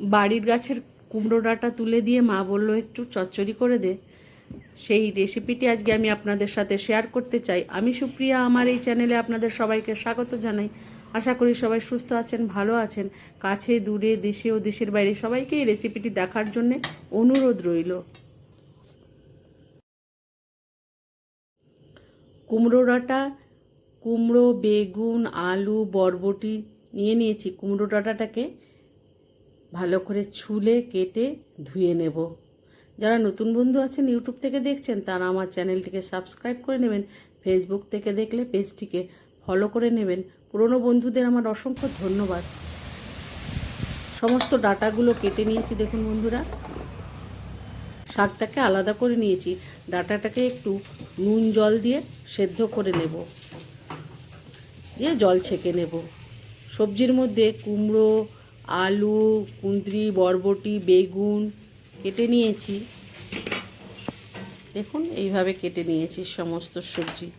বাড়ির গাছের কুমড়ো ডাঁটা তুলে দিয়ে মা বলল, একটু চচ্চড়ি করে দে। সেই রেসিপিটি আজকে আমি আপনাদের সাথে শেয়ার করতে চাই। আমি সুপ্রিয়া, আমার এই চ্যানেলে আপনাদের সবাইকে স্বাগত জানাই। আশা করি সবাই সুস্থ আছেন, ভালো আছেন। কাছে, দূরে, দেশে ও দেশের বাইরে সবাইকে এই রেসিপিটি দেখার জন্য অনুরোধ রইল। কুমড়ো ডাঁটা, কুমড়ো, বেগুন, আলু, বরবটি নিয়ে নিয়েছি। কুমড়ো ডাঁটাটাকে ভালো করে ছুলে, কেটে ধুয়ে নেব। যারা নতুন বন্ধু আছেন ইউটিউব থেকে দেখছেন, তারা আমার চ্যানেলটিকে সাবস্ক্রাইব করে নেবেন। ফেসবুক থেকে দেখলে পেজটিকে ফলো করে নেবেন। পুরনো বন্ধুদের আমার অসংখ্য ধন্যবাদ। সমস্ত ডাটাগুলো কেটে নিয়েছি, দেখুন বন্ধুরা। শাকটাকে আলাদা করে নিয়েছি। ডাটাটাকে একটু নুন জল দিয়ে সেদ্ধ করে নেব। দিয়ে জল ছেঁকে নেব। সবজির মধ্যে কুমড়ো আলু, কুঁদরি, বরবটি, বেগুন কেটে নিয়েছি। দেখুন, এইভাবে কেটে নিয়েছি সমস্ত সবজি।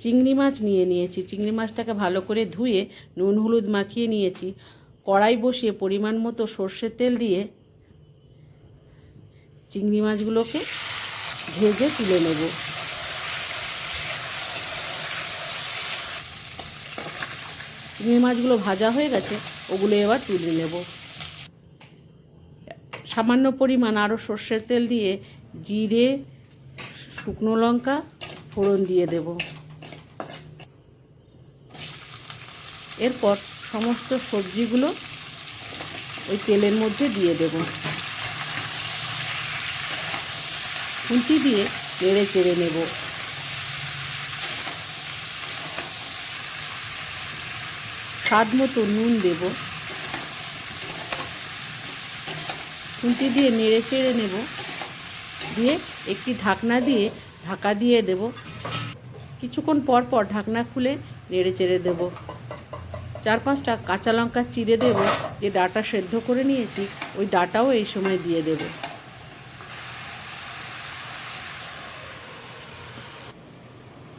চিংড়ি মাছ নিয়ে নিয়েছি। চিংড়ি মাছটাকে ভালো করে ধুয়ে নুন, হলুদ মাখিয়ে নিয়েছি। কড়াই বসিয়ে পরিমাণ মতো সর্ষের তেল দিয়ে চিংড়ি মাছগুলোকে ভেজে তুলে নেব। চিংড়ি মাছগুলো ভাজা হয়ে গেছে। ওগুলো এবার তুলে নেব। সামান্য পরিমাণ আরও সর্ষের তেল দিয়ে জিরে, শুকনো লঙ্কা, ফোড়ন দিয়ে দেব। এরপর সমস্ত সবজিগুলো ওই তেলের মধ্যে দিয়ে দেব। খুন্তি দিয়ে নেড়ে চেড়ে নেব। স্বাদ মতো নুন দেব। খুন্তি দিয়ে নেড়ে চেড়ে নেব। দিয়ে একটি ঢাকনা দিয়ে ঢাকা দিয়ে দেব। কিছুক্ষণ পর পর ঢাকনা খুলে নেড়ে চেড়ে দেব। চার পাঁচটা কাঁচা লঙ্কা চিড়ে দেব, যে ডাটা সেদ্ধ করে নিয়েছি, ওই ডাটাও এই সময় দিয়ে দেব।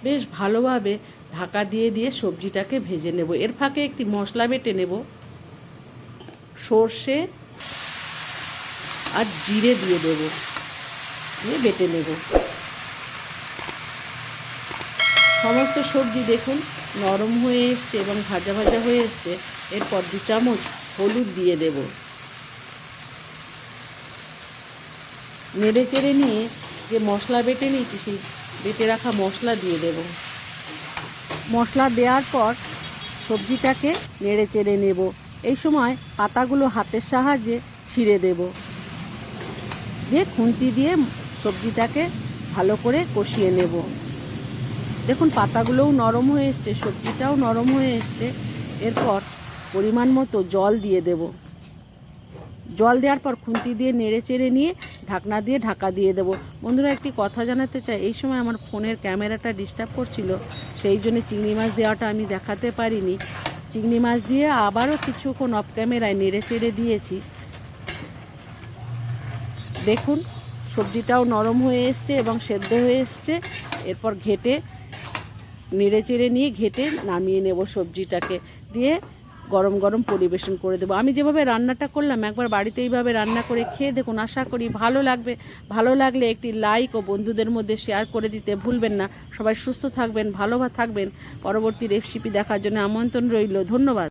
বেশ ভালোভাবে ঢাকা দিয়ে দিয়ে সবজিটাকে ভেজে নেব। এর ফাঁকে একটি মশলা বেটে নেব। সর্ষে আর জিরে দিয়ে দেব। দিয়ে বেটে নেব। সমস্ত সবজি দেখুন নরম হয়ে এসছে এবং ভাজা ভাজা হয়ে এসছে। এরপর দু চামচ হলুদ দিয়ে দেব। নেড়ে চেড়ে নিয়ে যে মশলা বেটে নিয়েছি সেই বেটে রাখা মশলা দিয়ে দেব। মশলা দেওয়ার পর সবজিটাকে নেড়ে চেড়ে নেব। এই সময় পাতাগুলো হাতের সাহায্যে ছিঁড়ে দেব। দিয়ে খুন্তি দিয়ে সবজিটাকে ভালো করে কষিয়ে নেব। দেখুন, পাতাগুলোও নরম হয়ে এসছে, সবজিটাও নরম হয়ে এসছে। এরপর পরিমাণ মতো জল দিয়ে দেব। জল দেওয়ার পর খুন্তি দিয়ে নেড়ে চেড়ে নিয়ে ঢাকনা দিয়ে ঢাকা দিয়ে দেবো। বন্ধুরা, একটি কথা জানাতে চাই। এই সময় আমার ফোনের ক্যামেরাটা ডিস্টার্ব করছিল, সেই জন্য চিংড়ি মাছ দেওয়াটা আমি দেখাতে পারিনি। চিংড়ি মাছ দিয়ে আবারও কিছুক্ষণ অফ ক্যামেরায় নেড়ে চেড়ে দিয়েছি। দেখুন, সবজিটাও নরম হয়ে এসছে এবং সেদ্ধ হয়ে এসছে। এরপর ঘেটে, নেড়ে চেড়ে নিয়ে ঘেটে নামিয়ে নেব সবজিটাকে। দিয়ে গরম গরম পরিবেশন করে দেবো। আমি যেভাবে রান্নাটা করলাম, একবার বাড়িতে এইভাবে রান্না করে খেয়ে দেখুন, আশা করি ভালো লাগবে। ভালো লাগলে একটি লাইক ও বন্ধুদের মধ্যে শেয়ার করে দিতে ভুলবেন না। সবাই সুস্থ থাকবেন, ভালো থাকবেন। পরবর্তী রেসিপি দেখার জন্য আমন্ত্রণ রইল। ধন্যবাদ।